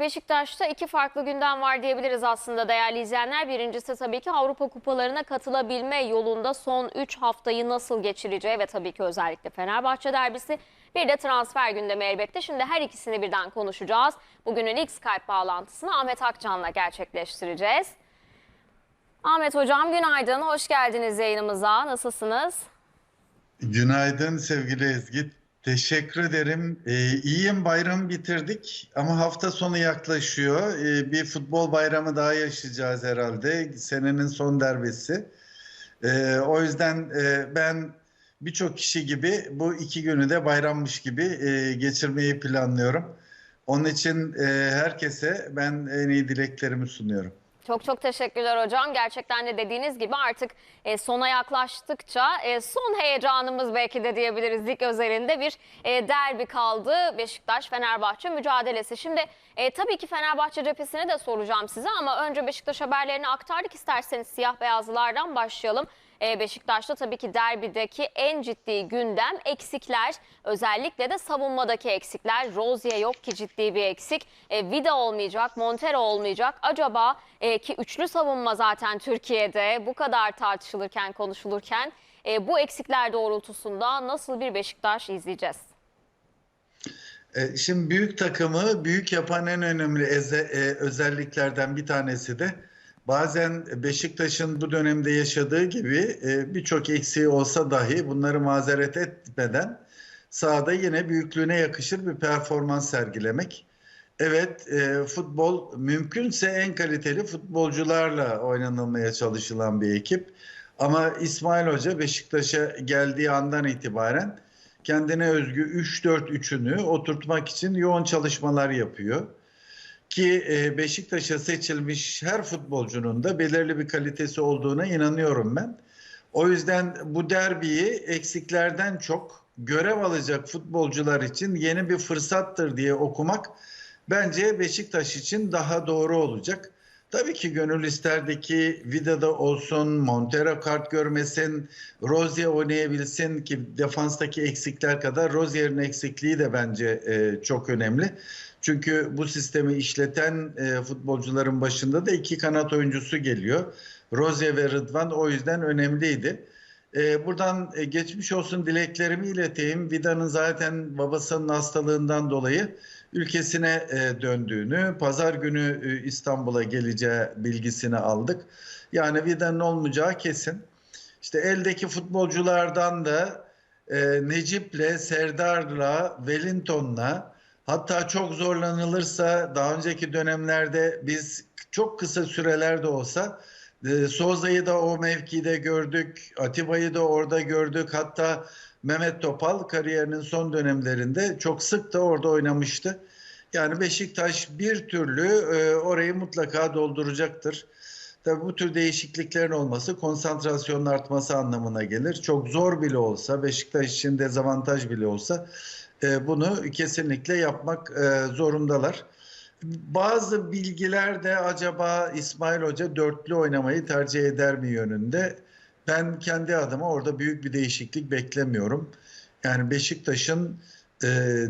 Beşiktaş'ta iki farklı gündem var diyebiliriz aslında değerli izleyenler. Birincisi tabii ki Avrupa kupalarına katılabilme yolunda son 3 haftayı nasıl geçireceği ve tabii ki özellikle Fenerbahçe derbisi. Bir de transfer gündemi elbette. Şimdi her ikisini birden konuşacağız. Bugünün ilk Skype bağlantısını Ahmet Akcan'la gerçekleştireceğiz. Ahmet Hocam günaydın, hoş geldiniz yayınımıza. Nasılsınız? Günaydın sevgili Ezgi. Teşekkür ederim. Ee, iyiyim bayramı bitirdik ama hafta sonu yaklaşıyor. Ee, bir futbol bayramı daha yaşayacağız herhalde. Senenin son derbisi. Ee, o yüzden e, ben birçok kişi gibi bu iki günü de bayrammış gibi e, geçirmeyi planlıyorum. Onun için e, herkese ben en iyi dileklerimi sunuyorum. Çok çok teşekkürler hocam. Gerçekten de dediğiniz gibi artık e, sona yaklaştıkça e, son heyecanımız belki de diyebiliriz lig özelinde bir e, derbi kaldı. Beşiktaş-Fenerbahçe mücadelesi. Şimdi e, tabii ki Fenerbahçe cephesini de soracağım size ama önce Beşiktaş haberlerini aktardık. İsterseniz siyah beyazlılardan başlayalım. E, Beşiktaş'ta tabii ki derbideki en ciddi gündem eksikler. Özellikle de savunmadaki eksikler. Rozier yok ki ciddi bir eksik. E, Vida olmayacak, Montero olmayacak. Acaba e, ki üçlü savunma zaten Türkiye'de bu kadar tartışılırken, konuşulurken bu eksikler doğrultusunda nasıl bir Beşiktaş izleyeceğiz? Şimdi büyük takımı büyük yapan en önemli özelliklerden bir tanesi de bazen Beşiktaş'ın bu dönemde yaşadığı gibi e, birçok eksiği olsa dahi bunları mazeret etmeden sahada yine büyüklüğüne yakışır bir performans sergilemek. Evet, e, futbol mümkünse en kaliteli futbolcularla oynanılmaya çalışılan bir ekip. Ama İsmail Hoca Beşiktaş'a geldiği andan itibaren kendine özgü 3-4-3'ünü oturtmak için yoğun çalışmalar yapıyor. Ki e, Beşiktaş'a seçilmiş her futbolcunun da belirli bir kalitesi olduğuna inanıyorum ben. O yüzden bu derbiyi eksiklerden çok görev alacak futbolcular için yeni bir fırsattır diye okumak bence Beşiktaş için daha doğru olacak. Tabii ki gönül isterdi ki Vida'da olsun, Montero kart görmesin, Rozier oynayabilsin ki defanstaki eksikler kadar Rozier'in eksikliği de bence e, çok önemli. Çünkü bu sistemi işleten e, futbolcuların başında da iki kanat oyuncusu geliyor. Rozier ve Rıdvan o yüzden önemliydi. E, buradan e, geçmiş olsun dileklerimi ileteyim. Vida'nın zaten babasının hastalığından dolayı ülkesine e, döndüğünü, pazar günü e, İstanbul'a geleceği bilgisini aldık. Yani Vida'nın olmayacağı kesin. İşte eldeki futbolculardan da e, Necip'le, Serdar'la, Wellington'la hatta çok zorlanılırsa daha önceki dönemlerde biz çok kısa sürelerde olsa Soza'yı da o mevkide gördük, Atiba'yı da orada gördük. Hatta Mehmet Topal kariyerinin son dönemlerinde çok sık da orada oynamıştı. Yani Beşiktaş bir türlü e, orayı mutlaka dolduracaktır. Tabii bu tür değişikliklerin olması konsantrasyonun artması anlamına gelir. Çok zor bile olsa, Beşiktaş için dezavantaj bile olsa e, bunu kesinlikle yapmak e, zorundalar. Bazı bilgiler de acaba İsmail Hoca dörtlü oynamayı tercih eder mi yönünde. Ben kendi adıma orada büyük bir değişiklik beklemiyorum. Yani Beşiktaş'ın e,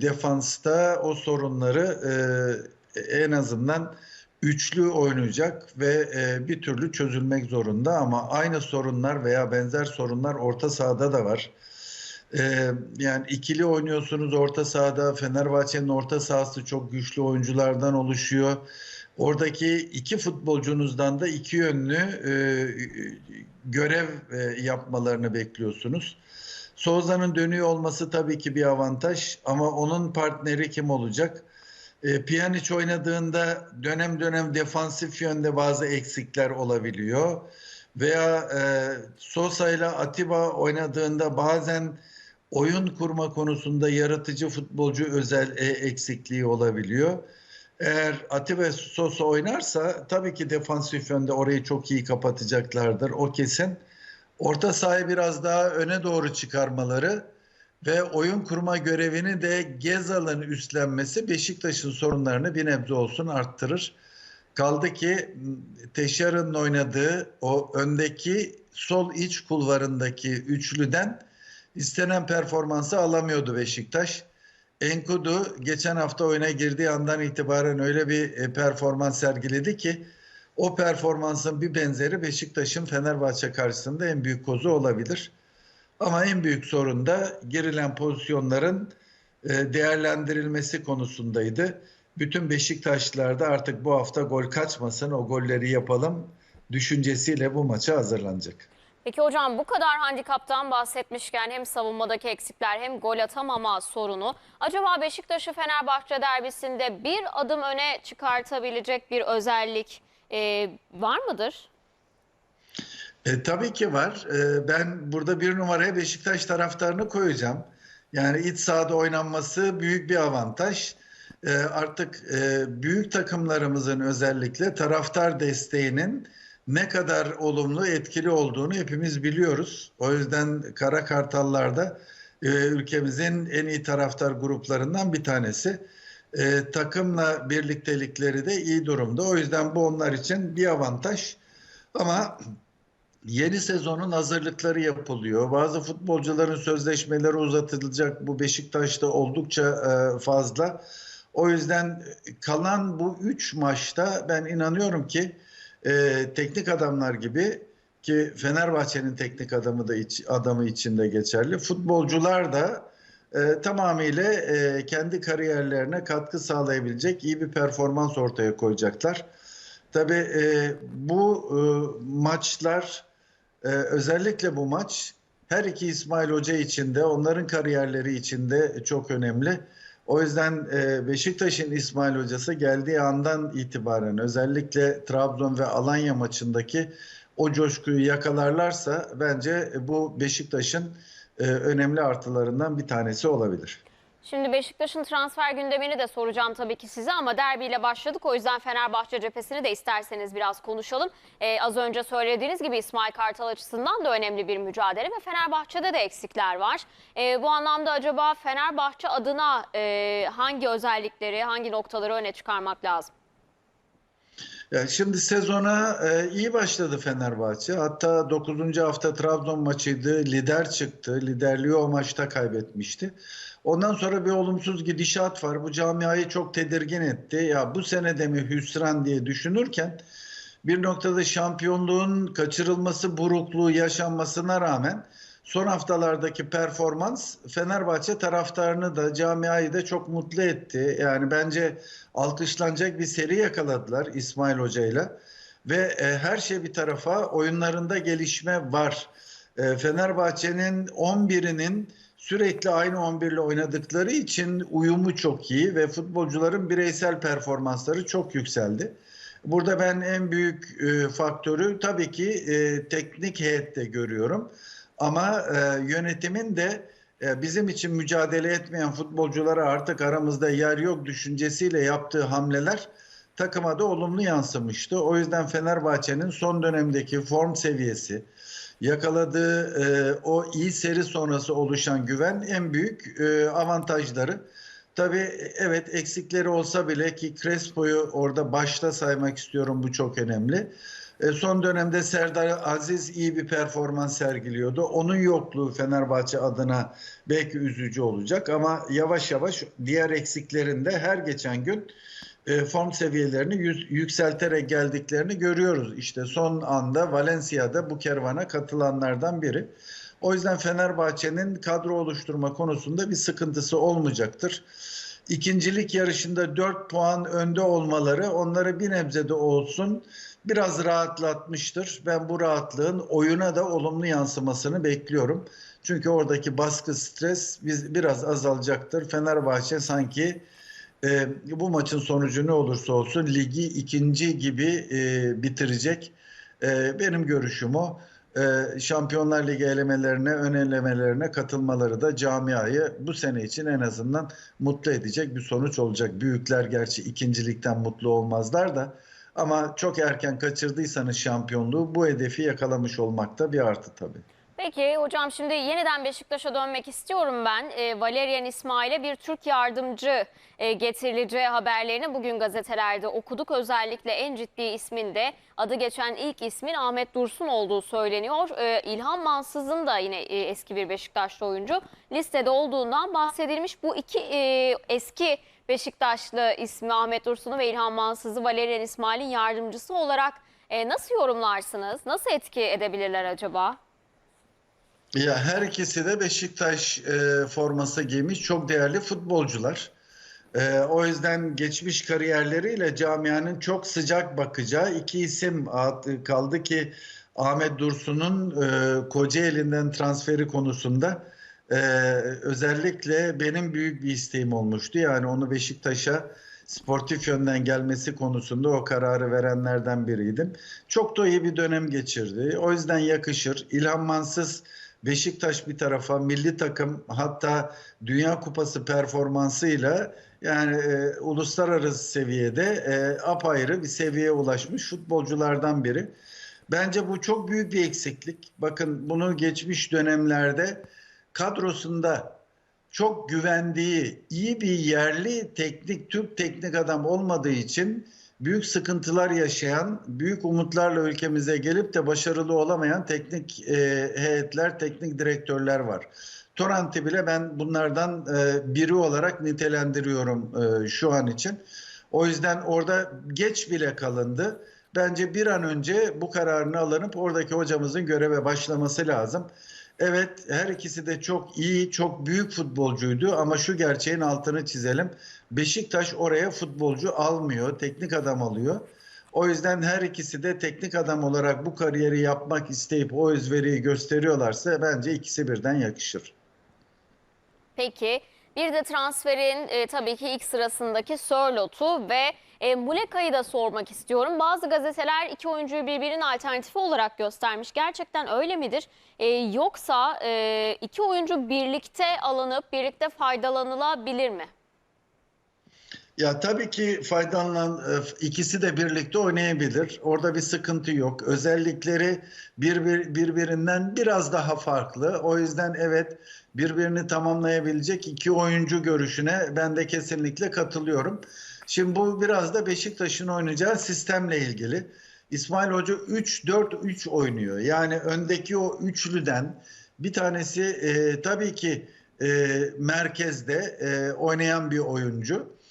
defansta o sorunları e, en azından üçlü oynayacak ve e, bir türlü çözülmek zorunda ama aynı sorunlar veya benzer sorunlar orta sahada da var. E, yani ikili oynuyorsunuz orta sahada. Fenerbahçe'nin orta sahası çok güçlü oyunculardan oluşuyor. Oradaki iki futbolcunuzdan da iki yönlü e, görev e, yapmalarını bekliyorsunuz. Souza'nın dönüyor olması tabii ki bir avantaj ama onun partneri kim olacak? E, Pjanic oynadığında dönem dönem defansif yönde bazı eksikler olabiliyor. Veya e, Sosa ile Atiba oynadığında bazen oyun kurma konusunda yaratıcı futbolcu özel e, eksikliği olabiliyor. Eğer Atiba Sosa oynarsa tabii ki defansif yönde orayı çok iyi kapatacaklardır. O kesin. Orta sahayı biraz daha öne doğru çıkarmaları ve oyun kurma görevini de Gezal'ın üstlenmesi Beşiktaş'ın sorunlarını bir nebze olsun arttırır. Kaldı ki Teşar'ın oynadığı o öndeki sol iç kulvarındaki üçlüden istenen performansı alamıyordu Beşiktaş. Enkudu geçen hafta oyuna girdiği andan itibaren öyle bir e, performans sergiledi ki o performansın bir benzeri Beşiktaş'ın Fenerbahçe karşısında en büyük kozu olabilir. Ama en büyük sorun da girilen pozisyonların e, değerlendirilmesi konusundaydı. Bütün Beşiktaşlılar da artık bu hafta gol kaçmasın, o golleri yapalım düşüncesiyle bu maça hazırlanacak. Peki hocam bu kadar handikaptan bahsetmişken hem savunmadaki eksikler hem gol atamama sorunu acaba Beşiktaş'ı Fenerbahçe derbisinde bir adım öne çıkartabilecek bir özellik e, var mıdır? E, tabii ki var. E, ben burada bir numaraya Beşiktaş taraftarını koyacağım. Yani iç sahada oynanması büyük bir avantaj. E, artık e, büyük takımlarımızın özellikle taraftar desteğinin ne kadar olumlu etkili olduğunu hepimiz biliyoruz. O yüzden Kara Kartallar'da e, ülkemizin en iyi taraftar gruplarından bir tanesi. E, takımla birliktelikleri de iyi durumda. O yüzden bu onlar için bir avantaj. Ama Yeni sezonun hazırlıkları yapılıyor. Bazı futbolcuların sözleşmeleri uzatılacak. Bu Beşiktaş'ta oldukça e, fazla. O yüzden kalan bu üç maçta ben inanıyorum ki e, teknik adamlar gibi ki Fenerbahçe'nin teknik adamı da iç, adamı içinde geçerli. Futbolcular da e, tamamıyla e, kendi kariyerlerine katkı sağlayabilecek iyi bir performans ortaya koyacaklar. Tabii e, bu e, maçlar ee, özellikle bu maç her iki İsmail Hoca için de onların kariyerleri için de çok önemli. O yüzden e, Beşiktaş'ın İsmail Hocası geldiği andan itibaren özellikle Trabzon ve Alanya maçındaki o coşkuyu yakalarlarsa bence bu Beşiktaş'ın e, önemli artılarından bir tanesi olabilir. Şimdi Beşiktaş'ın transfer gündemini de soracağım tabii ki size ama derbiyle başladık. O yüzden Fenerbahçe cephesini de isterseniz biraz konuşalım. Ee, az önce söylediğiniz gibi İsmail Kartal açısından da önemli bir mücadele ve Fenerbahçe'de de eksikler var. Ee, bu anlamda acaba Fenerbahçe adına e, hangi özellikleri, hangi noktaları öne çıkarmak lazım? Yani şimdi sezona e, iyi başladı Fenerbahçe. Hatta 9. hafta Trabzon maçıydı. Lider çıktı. Liderliği o maçta kaybetmişti. Ondan sonra bir olumsuz gidişat var. Bu camiayı çok tedirgin etti. Ya bu sene de mi hüsran diye düşünürken bir noktada şampiyonluğun kaçırılması, burukluğu yaşanmasına rağmen son haftalardaki performans Fenerbahçe taraftarını da camiayı da çok mutlu etti. Yani bence alkışlanacak bir seri yakaladılar İsmail Hoca ile ve e, her şey bir tarafa oyunlarında gelişme var. E, Fenerbahçe'nin 11'inin sürekli aynı 11 ile oynadıkları için uyumu çok iyi ve futbolcuların bireysel performansları çok yükseldi. Burada ben en büyük e, faktörü tabii ki e, teknik heyette görüyorum. Ama e, yönetimin de e, bizim için mücadele etmeyen futbolculara artık aramızda yer yok düşüncesiyle yaptığı hamleler takıma da olumlu yansımıştı. O yüzden Fenerbahçe'nin son dönemdeki form seviyesi, yakaladığı e, o iyi seri sonrası oluşan güven en büyük e, avantajları. Tabii evet eksikleri olsa bile ki Crespo'yu orada başta saymak istiyorum bu çok önemli. E, son dönemde Serdar Aziz iyi bir performans sergiliyordu. Onun yokluğu Fenerbahçe adına belki üzücü olacak ama yavaş yavaş diğer eksiklerinde her geçen gün e, form seviyelerini yükselterek geldiklerini görüyoruz. İşte son anda Valencia'da bu kervana katılanlardan biri. O yüzden Fenerbahçe'nin kadro oluşturma konusunda bir sıkıntısı olmayacaktır. İkincilik yarışında 4 puan önde olmaları onları bir nebze de olsun biraz rahatlatmıştır. Ben bu rahatlığın oyuna da olumlu yansımasını bekliyorum. Çünkü oradaki baskı, stres biz biraz azalacaktır. Fenerbahçe sanki e, bu maçın sonucu ne olursa olsun ligi ikinci gibi e, bitirecek. E, benim görüşüm o. E, Şampiyonlar Ligi elemelerine, ön elemelerine katılmaları da camiayı bu sene için en azından mutlu edecek bir sonuç olacak. Büyükler gerçi ikincilikten mutlu olmazlar da ama çok erken kaçırdıysanız şampiyonluğu bu hedefi yakalamış olmakta bir artı tabii. Peki hocam şimdi yeniden Beşiktaş'a dönmek istiyorum ben. E, Valerian İsmail'e bir Türk yardımcı e, getirileceği haberlerini bugün gazetelerde okuduk. Özellikle en ciddi ismin de adı geçen ilk ismin Ahmet Dursun olduğu söyleniyor. E, İlhan Mansız'ın da yine e, eski bir Beşiktaşlı oyuncu listede olduğundan bahsedilmiş. Bu iki e, eski Beşiktaşlı ismi Ahmet Dursun'u ve İlhan Mansız'ı Valerian İsmail'in yardımcısı olarak e, nasıl yorumlarsınız? Nasıl etki edebilirler acaba? Ya her ikisi de Beşiktaş e, forması giymiş çok değerli futbolcular. E, o yüzden geçmiş kariyerleriyle camianın çok sıcak bakacağı iki isim kaldı ki Ahmet Dursun'un e, Kocaeli'nden transferi konusunda e, özellikle benim büyük bir isteğim olmuştu. Yani onu Beşiktaş'a sportif yönden gelmesi konusunda o kararı verenlerden biriydim. Çok da iyi bir dönem geçirdi. O yüzden yakışır. İlhan Mansız Beşiktaş bir tarafa, milli takım hatta Dünya Kupası performansıyla yani e, uluslararası seviyede e, apayrı bir seviyeye ulaşmış futbolculardan biri. Bence bu çok büyük bir eksiklik. Bakın bunu geçmiş dönemlerde kadrosunda çok güvendiği iyi bir yerli teknik Türk teknik adam olmadığı için büyük sıkıntılar yaşayan, büyük umutlarla ülkemize gelip de başarılı olamayan teknik e, heyetler, teknik direktörler var. Torrent'i bile ben bunlardan e, biri olarak nitelendiriyorum e, şu an için. O yüzden orada geç bile kalındı. Bence bir an önce bu kararını alınıp oradaki hocamızın göreve başlaması lazım. Evet her ikisi de çok iyi, çok büyük futbolcuydu ama şu gerçeğin altını çizelim. Beşiktaş oraya futbolcu almıyor, teknik adam alıyor. O yüzden her ikisi de teknik adam olarak bu kariyeri yapmak isteyip o özveriyi gösteriyorlarsa bence ikisi birden yakışır. Peki bir de transferin e, tabii ki ilk sırasındaki Sörlot'u ve e, Muleka'yı da sormak istiyorum. Bazı gazeteler iki oyuncuyu birbirinin alternatifi olarak göstermiş. Gerçekten öyle midir? E, yoksa e, iki oyuncu birlikte alınıp birlikte faydalanılabilir mi? Ya tabii ki faydalanan e, ikisi de birlikte oynayabilir. Orada bir sıkıntı yok. Özellikleri birbir, birbirinden biraz daha farklı. O yüzden evet birbirini tamamlayabilecek iki oyuncu görüşüne ben de kesinlikle katılıyorum. Şimdi bu biraz da Beşiktaş'ın oynayacağı sistemle ilgili. İsmail Hoca 3-4-3 oynuyor. Yani öndeki o üçlüden bir tanesi e, tabii ki e, merkezde e, oynayan bir oyuncu.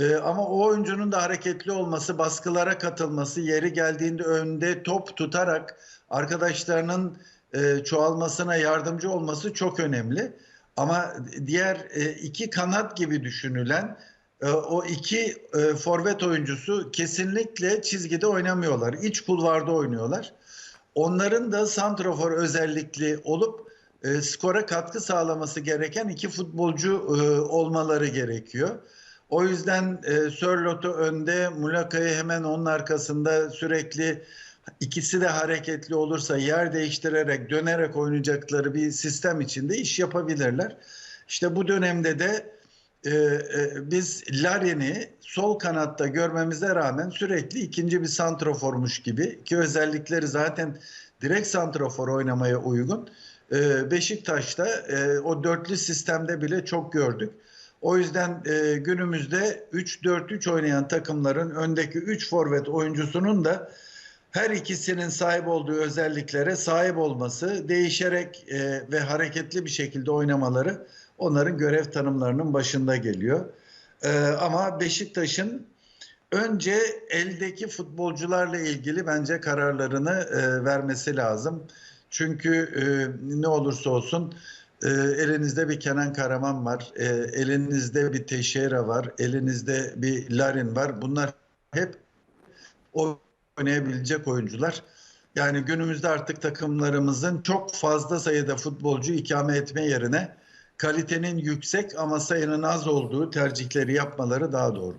Ee, ama o oyuncunun da hareketli olması, baskılara katılması, yeri geldiğinde önde top tutarak arkadaşlarının e, çoğalmasına yardımcı olması çok önemli. Ama diğer e, iki kanat gibi düşünülen e, o iki e, forvet oyuncusu kesinlikle çizgide oynamıyorlar. İç kulvarda oynuyorlar. Onların da santrafor özellikli olup e, skora katkı sağlaması gereken iki futbolcu e, olmaları gerekiyor. O yüzden e, Sörlot'u önde, Mulaka'yı hemen onun arkasında sürekli ikisi de hareketli olursa yer değiştirerek, dönerek oynayacakları bir sistem içinde iş yapabilirler. İşte bu dönemde de e, e, biz Larin'i sol kanatta görmemize rağmen sürekli ikinci bir santroformuş gibi ki özellikleri zaten direkt santrofor oynamaya uygun. E, Beşiktaş'ta e, o dörtlü sistemde bile çok gördük. O yüzden e, günümüzde 3-4-3 oynayan takımların öndeki 3 forvet oyuncusunun da her ikisinin sahip olduğu özelliklere sahip olması, değişerek e, ve hareketli bir şekilde oynamaları onların görev tanımlarının başında geliyor. E, ama Beşiktaş'ın önce eldeki futbolcularla ilgili bence kararlarını e, vermesi lazım. Çünkü e, ne olursa olsun e, elinizde bir Kenan Karaman var, e, elinizde bir Teixeira var, elinizde bir Larin var. Bunlar hep oynayabilecek oyuncular. Yani günümüzde artık takımlarımızın çok fazla sayıda futbolcu ikame etme yerine kalitenin yüksek ama sayının az olduğu tercihleri yapmaları daha doğru.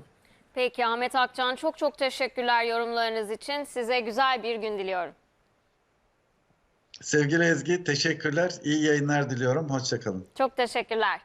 Peki Ahmet Akcan çok çok teşekkürler yorumlarınız için. Size güzel bir gün diliyorum. Sevgili Ezgi teşekkürler. İyi yayınlar diliyorum. Hoşçakalın. Çok teşekkürler.